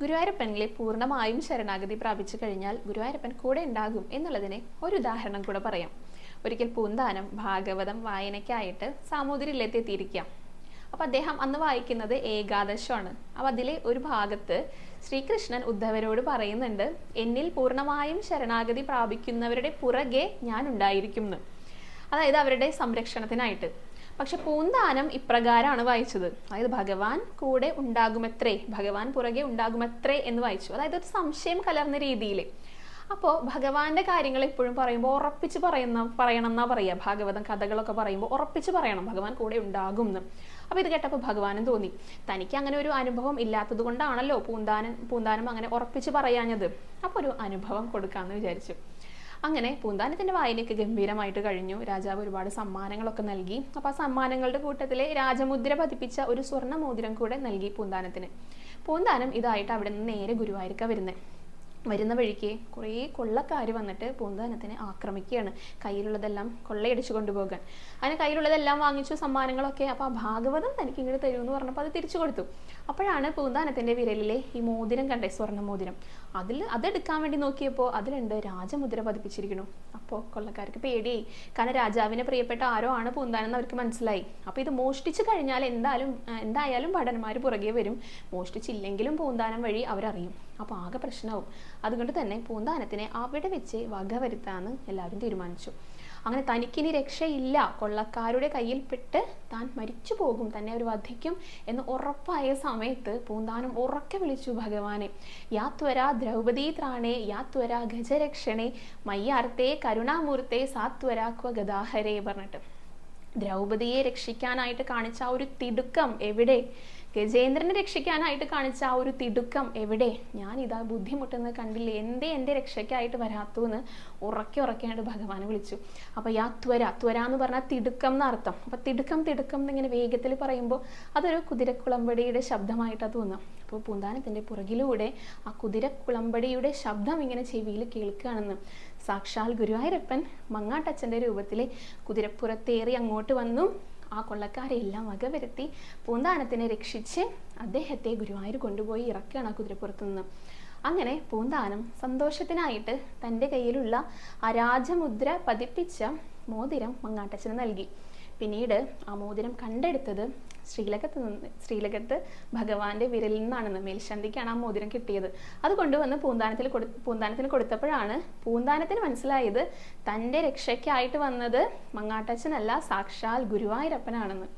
ഗുരുവായൂരപ്പനിലെ പൂർണമായും ശരണാഗതി പ്രാപിച്ചു കഴിഞ്ഞാൽ ഗുരുവായൂരപ്പൻ കൂടെ ഉണ്ടാകും എന്നുള്ളതിന് ഒരു ഉദാഹരണം കൂടെ പറയാം. ഒരിക്കൽ പൂന്താനം ഭാഗവതം വായനയ്ക്കായിട്ട് സാമൂതിരിയിലെത്തി അപ്പം അദ്ദേഹം അന്ന് വായിക്കുന്നത് ഏകാദശമാണ്. അപ്പൊ അതിലെ ഒരു ഭാഗത്ത് ശ്രീകൃഷ്ണൻ ഉദ്ധവരോട് പറയുന്നുണ്ട് എന്നിൽ പൂർണമായും ശരണാഗതി പ്രാപിക്കുന്നവരുടെ പുറകെ ഞാൻ ഉണ്ടായിരിക്കും അതായത് അവരുടെ സംരക്ഷണത്തിനായിട്ട്. പക്ഷെ പൂന്താനം ഇപ്രകാരമാണ് വായിച്ചത്. അതായത് ഭഗവാൻ കൂടെ ഉണ്ടാകുമത്രേ ഭഗവാൻ പുറകെ ഉണ്ടാകുമത്രേ എന്ന് വായിച്ചു. അതായത് ഒരു സംശയം കലർന്ന രീതിയിൽ അപ്പോൾ ഭഗവാന്റെ കാര്യങ്ങൾ എപ്പോഴും പറയുമ്പോൾ ഉറപ്പിച്ച് പറയുന്ന പറയണം എന്നാ പറയുക ഭാഗവതം കഥകളൊക്കെ പറയുമ്പോൾ ഉറപ്പിച്ച് പറയണം. ഭഗവാൻ കൂടെ ഉണ്ടാകും എന്ന് അപ്പോൾ ഇത് കേട്ടപ്പോൾ ഭഗവാനും തോന്നി. തനിക്ക് അങ്ങനെ ഒരു അനുഭവം ഇല്ലാത്തത് കൊണ്ടാണല്ലോ പൂന്താനം പൂന്താനം അങ്ങനെ ഉറപ്പിച്ച് പറയാഞ്ഞത്. അപ്പോൾ ഒരു അനുഭവം കൊടുക്കാമെന്ന് വിചാരിച്ചു. അങ്ങനെ പൂന്താനത്തിന്റെ വായനയൊക്കെ ഗംഭീരമായിട്ട് കഴിഞ്ഞു. രാജാവ് ഒരുപാട് സമ്മാനങ്ങളൊക്കെ നൽകി. അപ്പോൾ ആ സമ്മാനങ്ങളുടെ കൂട്ടത്തിലെ രാജമുദ്ര പതിപ്പിച്ച ഒരു സ്വർണ മോതിരം കൂടെ നൽകി പൂന്താനത്തിന്. പൂന്താനം ഇതായിട്ട് അവിടെ നിന്ന് നേരെ ഗുരുവായൂർക്ക വരുന്നത് വരുന്ന വഴിക്ക് കുറേ കൊള്ളക്കാർ വന്നിട്ട് പൂന്താനത്തിനെ ആക്രമിക്കുകയാണ്. കയ്യിലുള്ളതെല്ലാം കൊള്ളയടിച്ചു കൊണ്ടുപോകാൻ. അങ്ങനെ കയ്യിലുള്ളതെല്ലാം വാങ്ങിച്ചു സമ്മാനങ്ങളൊക്കെ അപ്പോൾ ആ ഭാഗവതം തനിക്ക് ഇങ്ങോട്ട് തരുമെന്ന് പറഞ്ഞപ്പോൾ അത് തിരിച്ചു കൊടുത്തു. അപ്പോഴാണ് പൂന്താനത്തിന്റെ വിരലിലെ ഈ മോതിരം കണ്ടേ സ്വർണ മോതിരം അതിൽ അതെടുക്കാൻ വേണ്ടി നോക്കിയപ്പോൾ അതിലുണ്ട് രാജമുദ്ര പതിപ്പിച്ചിരിക്കുന്നു. അപ്പോൾ കൊള്ളക്കാർക്ക് പേടി. കാരണം രാജാവിനെ പ്രിയപ്പെട്ട ആരോ ആണ് പൂന്താനം എന്ന് അവർക്ക് മനസ്സിലായി. അപ്പോൾ ഇത് മോഷ്ടിച്ചു കഴിഞ്ഞാൽ എന്തായാലും എന്തായാലും ഭടന്മാർ പുറകെ വരും. മോഷ്ടിച്ചില്ലെങ്കിലും പൂന്താനം വഴി അവരറിയും. അപ്പോൾ ആകെ പ്രശ്നമാവും അതുകൊണ്ട് തന്നെ പൂന്താനത്തിനെ അവിടെ വെച്ച് വകവരുത്താന്ന് എല്ലാവരും തീരുമാനിച്ചു. അങ്ങനെ തനിക്കിനി രക്ഷയില്ല. കൊള്ളക്കാരുടെ കയ്യിൽപ്പെട്ട് താൻ മരിച്ചു പോകും. തന്നെ അവർ വധിക്കും എന്ന് ഉറപ്പായ സമയത്ത് പൂന്താനം ഉറക്കെ വിളിച്ചു ഭഗവാനെ. യാത്വര ദ്രൗപദീ ത്രാണേ യാത്വര ഗജരക്ഷണേ മയ്യാർത്തേ കരുണാമൂർത്തേ സാത്വര ക്വ ഗദാഹരേ പറഞ്ഞിട്ട് ദ്രൗപദിയെ രക്ഷിക്കാനായിട്ട് കാണിച്ച ആ ഒരു തിടുക്കം എവിടെ? ഗജേന്ദ്രനെ രക്ഷിക്കാനായിട്ട് കാണിച്ച ആ ഒരു തിടുക്കം എവിടെ? ഞാൻ ഇതാ ബുദ്ധിമുട്ടുന്നത് കണ്ടില്ലേ? എന്തേ എന്റെ രക്ഷയ്ക്കായിട്ട് വരാത്തു എന്ന് ഉറക്കെ ഉറക്കെയായിട്ട് ഭഗവാൻ വിളിച്ചു. അപ്പോൾ യാ ത്വര ത്വര എന്ന് പറഞ്ഞാൽ തിടുക്കം എന്നർത്ഥം അപ്പോൾ തിടുക്കം തിടുക്കം എന്നിങ്ങനെ വേഗത്തിൽ പറയുമ്പോൾ അതൊരു കുതിരക്കുളമ്പടിയുടെ ശബ്ദമായിട്ടാ തോന്നുക അപ്പോൾ പൂന്താനത്തിന്റെ പുറകിലൂടെ ആ കുതിരക്കുളമ്പടിയുടെ ശബ്ദം ഇങ്ങനെ ചെവിയിൽ കേൾക്കുകയാണെന്ന് സാക്ഷാൽ ഗുരുവായൂരപ്പൻ മങ്ങാട്ടച്ഛന്റെ രൂപത്തിലെ കുതിരപ്പുറത്തേറി അങ്ങോട്ട് വന്നു. ആ കൊള്ളക്കാരെ എല്ലാം വകവരുത്തി പൂന്താനത്തിനെ രക്ഷിച്ച് അദ്ദേഹത്തെ ഗുരുവായൂർ കൊണ്ടുപോയി ഇറക്കുകയാണ് ആ കുതിരപ്പുറത്ത് നിന്ന് അങ്ങനെ പൂന്താനം സന്തോഷത്തിനായിട്ട് തന്റെ കയ്യിലുള്ള അരാജമുദ്ര രാജമുദ്ര പതിപ്പിച്ച മോതിരം മങ്ങാട്ടച്ചന് നൽകി. പിന്നീട് ആ മോതിരം കണ്ടെടുത്തത് ശ്രീലകത്ത് നിന്ന് ശ്രീലകത്ത് ഭഗവാന്റെ വിരലിൽ നിന്നാണെന്ന് മേൽശാന്തിക്കാണ് ആ മോതിരം കിട്ടിയത്. അത് കൊണ്ടുവന്ന് പൂന്താനത്തിൽ കൊടു പൂന്താനത്തിന് കൊടുത്തപ്പോഴാണ് പൂന്താനത്തിന് മനസ്സിലായത് തന്റെ രക്ഷയ്ക്കായിട്ട് വന്നത് മങ്ങാട്ടച്ഛനല്ല സാക്ഷാൽ ഗുരുവായൂരപ്പനാണെന്ന്.